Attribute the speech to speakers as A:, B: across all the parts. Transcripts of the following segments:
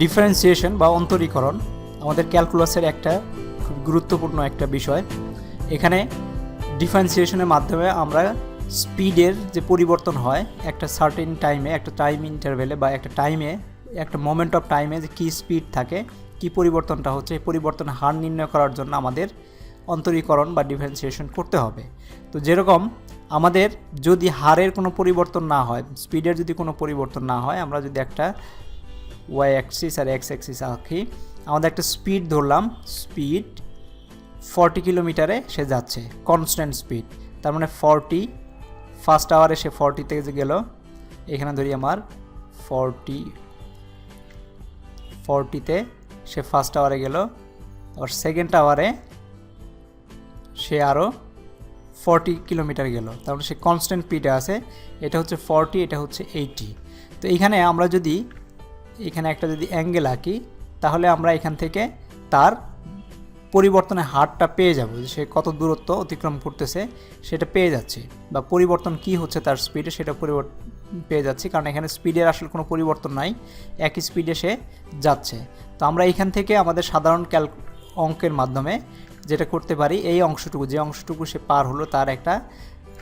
A: Differentiation বা অন্তরীকরণ আমাদের ক্যালকুলাসের একটা খুব গুরুত্বপূর্ণ একটা বিষয়। এখানে ডিফারেন্সিয়েশনের মাধ্যমে আমরা স্পিডের যে পরিবর্তন হয়, একটা সার্টেন টাইমে একটা টাইম ইন্টারভেলে বা একটা টাইমে একটা মোমেন্ট অফ টাইমে যে কী স্পিড থাকে, কী পরিবর্তনটা হচ্ছে, এই পরিবর্তনের হার নির্ণয় করার জন্য আমাদের অন্তরীকরণ বা ডিফারেন্সিয়েশন করতে হবে। তো যেরকম আমাদের যদি হারের কোনো পরিবর্তন না হয় স্পিডের যদি কোনো পরিবর্তন না হয়, আমরা যদি একটা ওয়াই অ্যাক্সিস আর এক্স অ্যাক্সিস আঁকি। আমাদের একটা স্পিড ধরলাম। স্পিড ফর্টি কিলোমিটারে সে যাচ্ছে। কনস্ট্যান্ট স্পিড তার মানে ফর্টি ফার্স্ট আওয়ারে সে ফর্টিতে গেল, এখানে ধরি আমার ফর্টি ফর্টিতে সে ফার্স্ট আওয়ারে গেল, আর সেকেন্ড আওয়ারে সে আরও ফর্টি কিলোমিটার গেল। তার মানে সে কনস্ট্যান্ট স্পিডে আছে। এটা হচ্ছে ফর্টি এটা হচ্ছে এইটি তো এখানে আমরা যদি এখানে একটা যদি অ্যাঙ্গেল আঁকি, তাহলে আমরা এখান থেকে তার পরিবর্তনের হারটা পেয়ে যাব। যে সে কত দূরত্ব অতিক্রম করতেছে, সেটা পেয়ে যাচ্ছে। বা পরিবর্তন কি হচ্ছে তার স্পিডে সেটা পরিবর্তন পেয়ে যাচ্ছি। কারণ এখানে স্পিডের আসলে কোনো পরিবর্তন নাই, একই স্পিডে সে যাচ্ছে। তো আমরা এখান থেকে আমাদের সাধারণ ক্যাল অঙ্কের মাধ্যমে যেটা করতে পারি, এই অংশটুকু, যে অংশটুকু সে পার হলো, তার একটা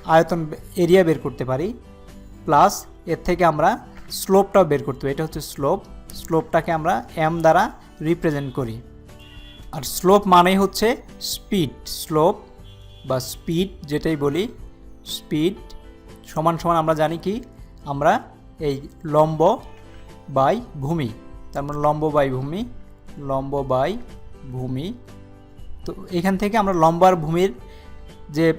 A: আয়তন এরিয়া বের করতে পারি। প্লাস এর থেকে আমরা স্লোপটাও বের করতে পারি এটা হচ্ছে স্লোপ। স্লোপটাকে আমরা এম দ্বারা রিপ্রেজেন্ট করি। আর স্লোপ মানেই হচ্ছে স্পিড স্লোপ বা স্পিড যেটাই বলি স্পিড সমান সমান আমরা জানি কি? আমরা এই লম্ব বাই ভূমি। তার মানে লম্ব বাই ভূমি, লম্ব বাই ভূমি। তো এখান থেকে আমরা লম্ব আর ভূমির যে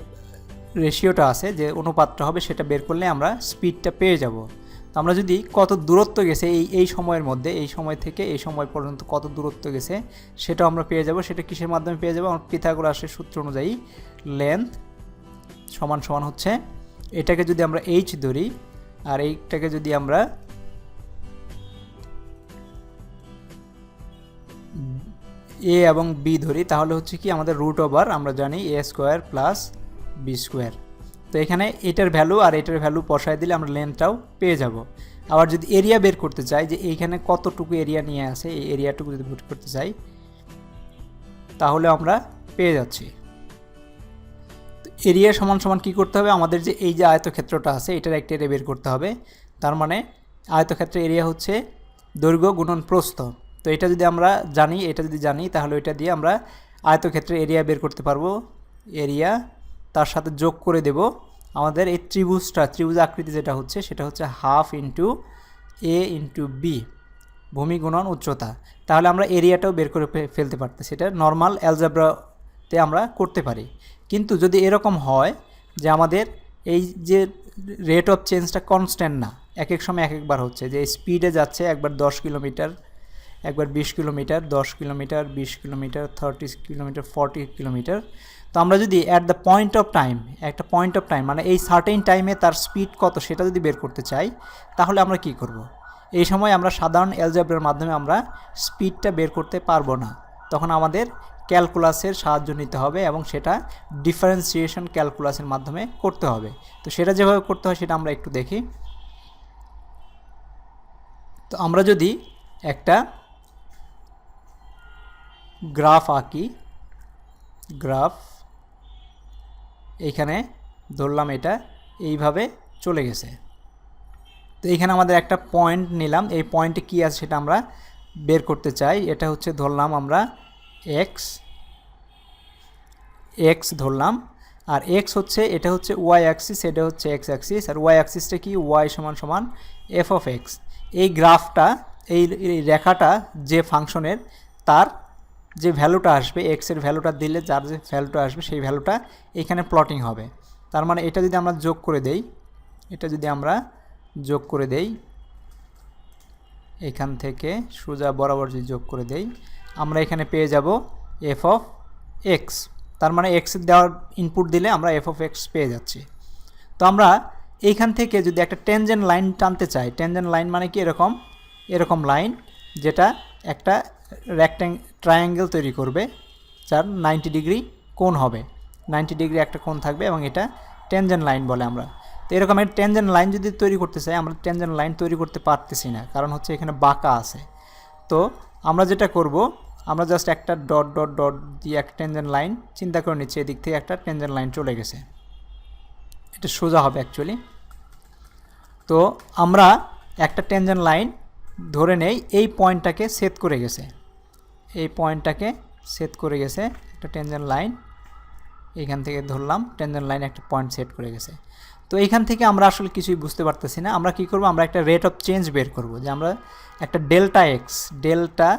A: রেশিওটা আছে, যে অনুপাতটা হবে, সেটা বের করলে আমরা স্পিডটা পেয়ে যাব। তো আমরা যদি কত দূরত্ব গেছে, এই এই সময়ের মধ্যে, এই সময় থেকে এই সময় পর্যন্ত কত দূরত্ব গেছে সেটাও আমরা পেয়ে যাব, সেটা কিসের মাধ্যমে পেয়ে যাব, আমার পিথাগোরাসের সূত্র অনুযায়ী লেন্থ সমান সমান হচ্ছে, এটাকে যদি আমরা এইচ ধরি, আর এইটাকে যদি আমরা এ এবং বি ধরি, তাহলে হচ্ছে কি আমাদের রুট ওভার আমরা জানি a square plus b square তো এখানে এটার ভ্যালু আর এটার ভ্যালু বসায় দিলে আমরা লেন্থটাও পেয়ে যাব। আবার যদি এরিয়া বের করতে চাই যে এইখানে কতটুকু এরিয়া নিয়ে আসে এই এরিয়াটুকু যদি বের করতে চাই তাহলে আমরা পেয়ে যাচ্ছি। তো এরিয়া সমান সমান কী করতে হবে? আমাদের যে এই যে আয়তক্ষেত্রটা আছে, এটার একটা এরিয়া বের করতে হবে। তার মানে আয়তক্ষেত্রের এরিয়া হচ্ছে দৈর্ঘ্য গুণন প্রস্থ। তো এটা যদি আমরা জানি, এটা যদি জানি, তাহলে এটা দিয়ে আমরা আয়তক্ষেত্রের এরিয়া বের করতে পারব। এরিয়া তার সাথে যোগ করে দেব আমাদের এই ত্রিভুজটা, ত্রিভুজ আকৃতি যেটা হচ্ছে, সেটা হচ্ছে half into a into b ভূমি গুণন উচ্চতা। তাহলে আমরা এরিয়াটাও বের করে ফেলতে পারতেছি সেটা নর্মাল অ্যালজাব্রাতে আমরা করতে পারি। কিন্তু যদি এরকম হয় যে আমাদের এই যে রেট অফ চেঞ্জটা কনস্ট্যান্ট না এক এক সময় এক একবার হচ্ছে, যে স্পিডে যাচ্ছে একবার দশ কিলোমিটার, একবার বিশ কিলোমিটার, দশ কিলোমিটার, বিশ kilometre thirty kilometre forty kilometre তো আমরা যদি at the point of time একটা পয়েন্ট অফ টাইম মানে এই সার্টেন টাইমে তার স্পিড কত সেটা যদি বের করতে চাই, তাহলে আমরা কি করব। এই সময় আমরা সাধারণ অ্যালজাব্রার মাধ্যমে আমরা স্পিডটা বের করতে পারব না। তখন আমাদের ক্যালকুলাসের সাহায্য নিতে হবে এবং সেটা ডিফারেন্সিয়েশন ক্যালকুলাসের মাধ্যমে করতে হবে। তো সেটা যেভাবে করতে হয় সেটা আমরা একটু দেখি। তো আমরা যদি একটা গ্রাফ আঁকি গ্রাফ এইখানে ধরলাম এটা, এইভাবে চলে গেছে। তো এইখানে আমাদের একটা পয়েন্ট নিলাম। এই পয়েন্টে কী আছে সেটা আমরা বের করতে চাই। এটা হচ্ছে ধরলাম আমরা এক্স এক্স ধরলাম। আর এক্স হচ্ছে, এটা হচ্ছে ওয়াই অ্যাক্সিস এটা হচ্ছে এক্স অ্যাক্সিস আর ওয়াই অ্যাক্সিসটা কি? ওয়াই সমান সমান এফ অফ এক্স এই গ্রাফটা এই রেখাটা যে ফাংশনের তার যে ভ্যালুটা আসবে এক্সের ভ্যালুটা দিলে যার যে ভ্যালুটা আসবে, সেই ভ্যালুটা এখানে প্লটিং হবে। তার মানে এটা যদি আমরা যোগ করে দেই, এটা যদি আমরা যোগ করে দেই, এখান থেকে সোজা বরাবর যদি যোগ করে দেই, আমরা এখানে পেয়ে যাব এফ অফ এক্স তার মানে এক্স দেওয়ার ইনপুট দিলে আমরা এফ অফ এক্স পেয়ে যাচ্ছি। তো আমরা এইখান থেকে যদি একটা টেনজেন লাইন টানতে চাই টেনজেন লাইন মানে কি? এরকম এরকম লাইন যেটা একটা রেক্ট্যাং ট্রায়াঙ্গেল তৈরি করবে, যার নাইনটি ডিগ্রি কোণ হবে। নাইনটি ডিগ্রি একটা কোণ থাকবে এবং এটা টেনজেন লাইন বলে আমরা। তো এরকম একটা টেনজেন লাইন যদি তৈরি করতে চাই, আমরা টেনজেন লাইন তৈরি করতে পারতেছি না, কারণ হচ্ছে এখানে বাঁকা আছে। তো আমরা যেটা করব, আমরা জাস্ট একটা ডট ডট ডট দিয়ে একটা টেনজেন লাইন চিন্তা করে নিচ্ছি, এদিক থেকে একটা টেনজেন লাইন চলে গেছে। এটা সোজা হবে অ্যাকচুয়ালি তো আমরা একটা টেনজেন লাইন ধরে নেই, এই পয়েন্টটাকে সেট করে গেছে। এই পয়েন্টটাকে সেট করে গেছে, একটা টেনজেন লাইন এইখান থেকে ধরলাম টেনজেন লাইন একটা পয়েন্ট সেট করে গেছে। তো এইখান থেকে আমরা আসলে কিছুই বুঝতে পারতেছি না। আমরা কি করব? আমরা একটা রেট অফ চেঞ্জ বের করব, যে আমরা একটা ডেল্টা এক্স ডেল্টা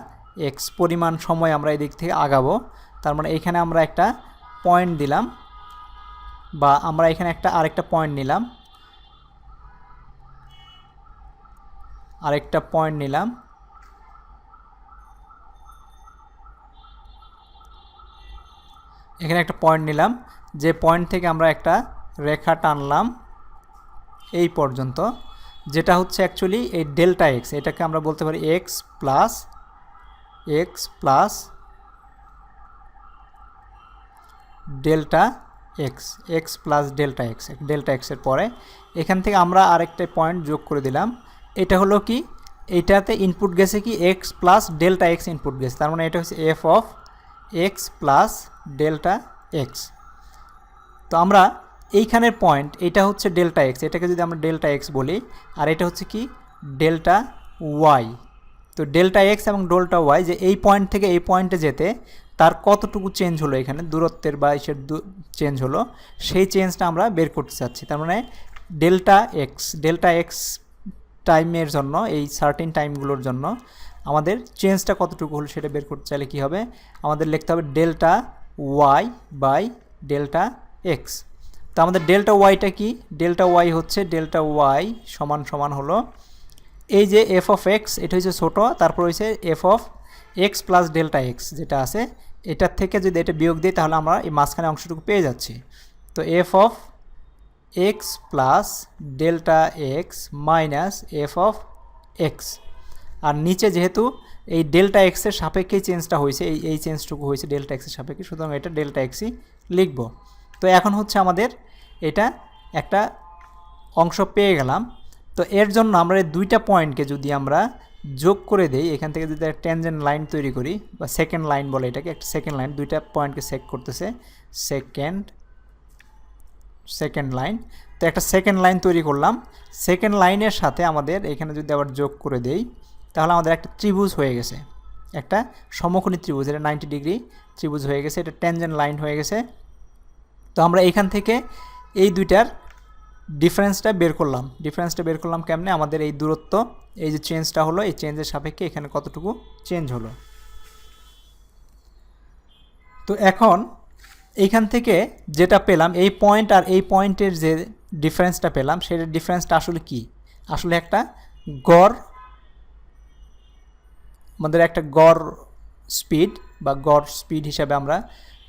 A: এক্স পরিমাণ সময় আমরা এদিক থেকে আগাবো। তার মানে এইখানে আমরা একটা পয়েন্ট দিলাম, বা আমরা এখানে একটা আরেকটা পয়েন্ট নিলাম। আরেকটা পয়েন্ট নিলাম। এখানে একটা পয়েন্ট নিলাম, যে পয়েন্ট থেকে আমরা একটা রেখা টানলাম এই পর্যন্ত, যেটা হচ্ছে অ্যাকচুয়ালি এই ডেল্টা এক্স এটাকে আমরা বলতে পারি x plus x plus delta x x plus delta x delta এক্সের পরে। এখান থেকে আমরা আরেকটা পয়েন্ট যোগ করে দিলাম, এটা হলো কি এইটাতে ইনপুট গেছে কি x plus delta x input গেছে, তার মানে এটা হচ্ছে f of x plus delta x. তো আমরা এইখানের পয়েন্ট, এটা হচ্ছে ডেল্টা এক্স, এটাকে যদি আমরা ডেল্টা এক্স বলি, আর এটা হচ্ছে কি? Delta y. তো ডেল্টা এক্স এবং ডেল্টা ওয়াই যে এই পয়েন্ট থেকে এই পয়েন্টে যেতে, তার কতটুকু চেঞ্জ হলো এখানে? দূরত্বের বা ইসের চেঞ্জ হলো। সেই চেঞ্জটা আমরা বের করতে চাচ্ছি। তার মানে ডেল্টা এক্স ডেল্টা এক্স টাইমের জন্য, এই সার্টিন টাইমগুলোর জন্য আমাদের চেঞ্জটা কতটুকু হলো সেটা বের করতে চাইলে কী হবে? আমাদের লিখতে হবে delta y by delta x তো আমাদের ডেল্টা ওয়াইটা কি? ডেল্টা ওয়াই হচ্ছে ডেল্টা ওয়াই সমান সমান হলো এই যে এফ অফ এক্স এটা হচ্ছে ছোটো, তারপর হচ্ছে f of x plus delta x যেটা আছে। এটার থেকে যদি এটা বিয়োগ দিই, তাহলে আমরা এই মাঝখানে অংশটুকু পেয়ে যাচ্ছি। তো f of x plus delta x minus f of x আর নিচে যেহেতু এই ডেল্টা এক্সের সাপেক্ষে চেঞ্জটা হয়েছে, এই এই চেঞ্জটুকু হয়েছে ডেল্টা এক্সের সাপেক্ষে, সুতরাং এটা ডেল্টা এক্সই লিখব। তো এখন হচ্ছে আমাদের এটা একটা অংশ পেয়ে গেলাম। তো এর জন্য আমরা এই দুইটা পয়েন্টকে যদি আমরা যোগ করে দেই, এখান থেকে যদি একটা টেনজেন্ট লাইন তৈরি করি, বা সেকেন্ড লাইন বলে এটাকে, একটা সেকেন্ড লাইন দুইটা পয়েন্টকে সেক করতেছে সেকেন্ড সেকেন্ড লাইন তো একটা সেকেন্ড লাইন তৈরি করলাম। সেকেন্ড লাইনের সাথে আমাদের এখানে যদি আবার যোগ করে দেই তাহলে আমাদের একটা ত্রিভুজ হয়ে গেছে। একটা সমকোণী ত্রিভুজ, এটা নাইনটি ডিগ্রি ত্রিভুজ হয়ে গেছে, এটা টেনজেন্ট লাইন হয়ে গেছে। তো আমরা এখান থেকে এই দুইটার ডিফারেন্সটা বের করলাম। ডিফারেন্সটা বের করলাম কেমনে? আমাদের এই দূরত্ব, এই যে চেঞ্জটা হলো, এই চেঞ্জের সাপেক্ষে এখানে কতটুকু চেঞ্জ হলো। তো এখন এইখান থেকে যেটা পেলাম, এই পয়েন্ট আর এই পয়েন্টের যে ডিফারেন্সটা পেলাম সেটার ডিফারেন্সটা আসলে কি? আসলে একটা গড় আমাদের একটা গড় স্পিড বা গড় স্পিড হিসাবে আমরা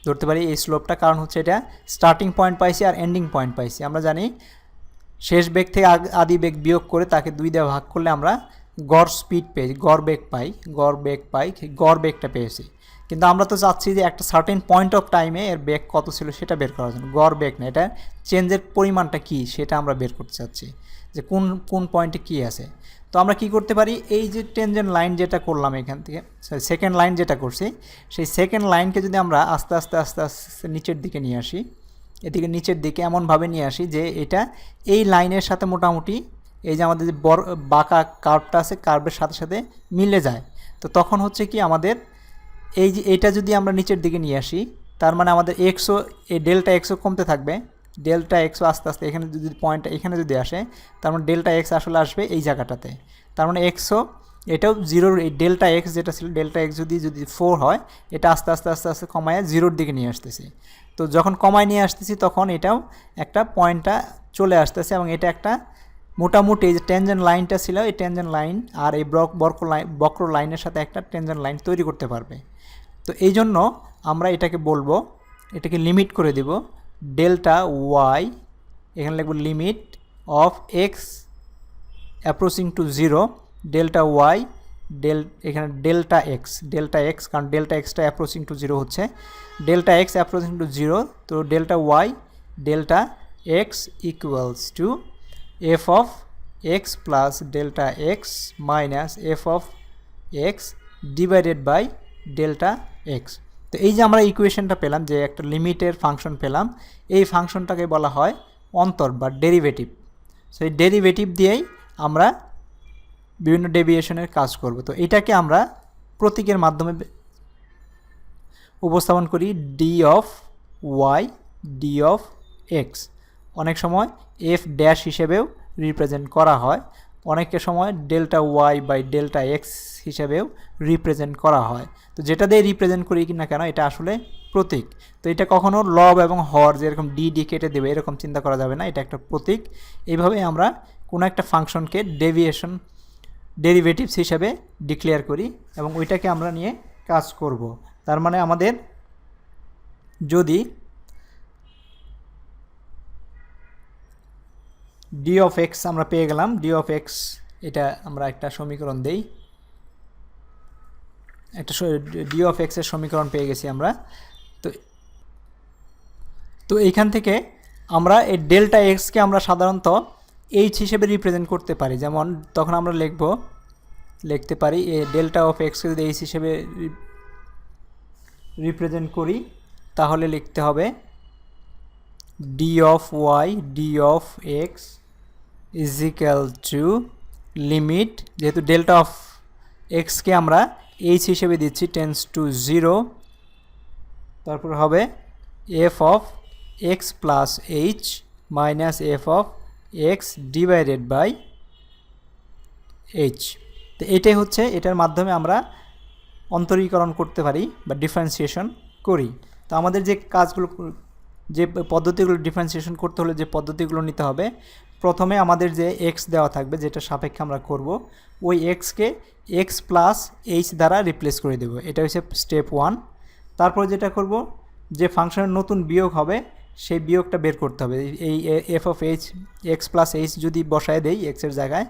A: ধরতে পারি এই স্লোপটা কারণ হচ্ছে এটা স্টার্টিং পয়েন্ট পাইছি আর এন্ডিং পয়েন্ট পাইছি। আমরা জানি শেষ বেগ থেকে আদি বেগ বিয়োগ করে তাকে দুই দেওয়া ভাগ করলে আমরা গড় স্পিড পেয়ে, গড় বেগ পাই, গড় বেগ পাই, গড় বেগটা পেয়েছি। কিন্তু আমরা তো চাচ্ছি যে একটা সার্টেন পয়েন্ট অফ টাইমে এর বেগ কত ছিল সেটা বের করার জন্য। গড় বেগ না, এটা চেঞ্জের পরিমাণটা কী সেটা আমরা বের করতে চাচ্ছি। যে কোন কোন পয়েন্টে কী আছে? তো আমরা কি করতে পারি? এই যে টেনজেন লাইন যেটা করলাম এখান থেকে সরি সেকেন্ড লাইন যেটা করছি, সেই সেকেন্ড লাইনকে যদি আমরা আস্তে আস্তে আস্তে আস্তে নিচের দিকে নিয়ে আসি, এদিকে নিচের দিকে এমনভাবে নিয়ে আসি যে এটা এই লাইনের সাথে মোটামুটি এই যে আমাদের যে বড় বাঁকা কার্ভটা আছে কার্ভের সাথে সাথে মিলে যায়। তো তখন হচ্ছে কি আমাদের এই যে এটা যদি আমরা নিচের দিকে নিয়ে আসি, তার মানে আমাদের এক্সও এই ডেল্টা এক্সও কমতে থাকবে। ডেল্টা এক্সও আস্তে আস্তে এখানে যদি পয়েন্ট এখানে যদি আসে, তার মানে ডেল্টা এক্স আসলে আসবে এই জায়গাটাতে। তার মানে এক্সও এটাও জিরোর এই ডেল্টা এক্স যেটা ছিল ডেল্টা এক্স যদি যদি ফোর হয়, এটা আস্তে আস্তে আস্তে আস্তে কমায় জিরোর দিকে নিয়ে আসতেছি। তো যখন কমায় নিয়ে আসতেছি, তখন এটাও একটা পয়েন্টটা চলে আসতেছে এবং এটা একটা মোটামুটি যে টেনজেন লাইনটা ছিল, এই টেনজেন লাইন আর এই ব্রক বক্র লাইন বক্র লাইনের সাথে একটা টেনজেন লাইন তৈরি করতে পারবে। তো এই জন্য আমরা এটাকে বলব, এটাকে লিমিট করে দেব। ডেল্টা ওয়াই, এখানে লিখব limit of x approaching to zero, delta y, del, এখানে ডেল্টা এক্স ডেল্টা এক্স, কারণ ডেল্টা এক্সটা অ্যাপ্রোচিং টু জিরো হচ্ছে। Delta x approaching to zero, তো delta y, delta x equals to f of x plus delta x minus f of x divided by delta x. তো এই যে আমরা ইকুয়েশনটা পেলাম, যে একটা লিমিটের ফাংশন পেলাম, এই ফাংশনটাকে বলা হয় অন্তর বা ডেরিভেটিভ সো এই ডেরিভেটিভ দিয়েই আমরা বিভিন্ন ডেভিয়েশনের কাজ করব। তো এটাকে আমরা প্রতীকের মাধ্যমে উপস্থাপন করি d of y d of x অনেক সময় এফ ড্যাশ হিসেবেও রিপ্রেজেন্ট করা হয়। অনেকের সময় delta y by delta x হিসেবেও রিপ্রেজেন্ট করা হয়। তো যেটা দিয়ে রিপ্রেজেন্ট করি কি না কেন, এটা আসলে প্রতীক। তো এটা কখনো লব এবং হর যেরকম ডি ডি কেটে দেবে, এরকম চিন্তা করা যাবে না, এটা একটা প্রতীক। এইভাবে আমরা কোনো একটা ফাংশনকে ডেভিয়েশন ডেরিভেটিভস হিসেবে ডিক্লেয়ার করি এবং ওইটাকে আমরা নিয়ে কাজ করব। তার মানে আমাদের যদি ডি অফ এক্স আমরা পেয়ে গেলাম। ডি অফ এক্স এটা আমরা একটা সমীকরণ দেই। একটা ডি অফ এক্সের সমীকরণ পেয়ে গেছি আমরা। তো তো এইখান থেকে আমরা এই ডেল্টা এক্সকে আমরা সাধারণত এইচ হিসেবে রিপ্রেজেন্ট করতে পারি। যেমন, তখন আমরা লিখব, লিখতে পারি, এ ডেল্টা অফ এক্সকে যদি এইচ হিসেবে রিপ্রেজেন্ট করি, তাহলে লিখতে হবে d of y d of x is equal to limit যেহেতু ডেল্টা অফ এক্সকে আমরা এইচ হিসেবে দিচ্ছি টেন্স টু জিরো তারপর হবে f of x plus h minus f of x divided by h তো এটাই হচ্ছে, এটার মাধ্যমে আমরা অন্তরীকরণ করতে পারি বা ডিফারেন্সিয়েশন করি। তো আমাদের যে কাজগুলো, যে পদ্ধতিগুলো ডিফারেন্সিয়েশন করতে হলে যে পদ্ধতিগুলো নিতে হবে প্রথমে আমাদের যে এক্স দেওয়া থাকবে, যেটা সাপেক্ষে আমরা করব, ওই এক্সকে এক্স প্লাস এইচ দ্বারা রিপ্লেস করে দেবো। এটা হচ্ছে স্টেপ ওয়ান তারপর যেটা করব, যে ফাংশনের নতুন বিয়োগ হবে, সেই বিয়োগটা বের করতে হবে। এই f of h x plus h যদি বসায় দেই এক্সের জায়গায়,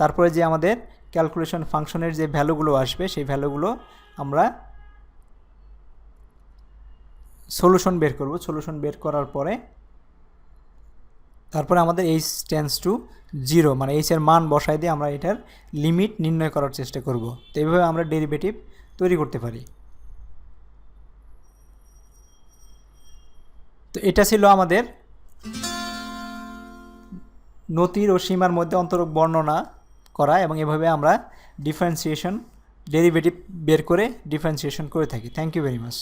A: তারপরে যে আমাদের ক্যালকুলেশন ফাংশনের যে ভ্যালুগুলো আসবে, সেই ভ্যালুগুলো আমরা সলিউশন বের করব। সলিউশন বের করার পরে তারপরে আমাদের এইচ টেন্স টু জিরো মানে এইচ এর মান বসায় দিয়ে আমরা এটার লিমিট নির্ণয় করার চেষ্টা করব। তো এইভাবে আমরা ডেরিভেটিভ তৈরি করতে পারি। তো এটা ছিল আমাদের নতির ও সীমার মধ্যে অন্তরক বর্ণনা করা এবং এভাবে আমরা ডিফারেন্সিয়েশন ডেরিভেটিভ বের করে ডিফারেন্সিয়েশন করে থাকি। Thank you very much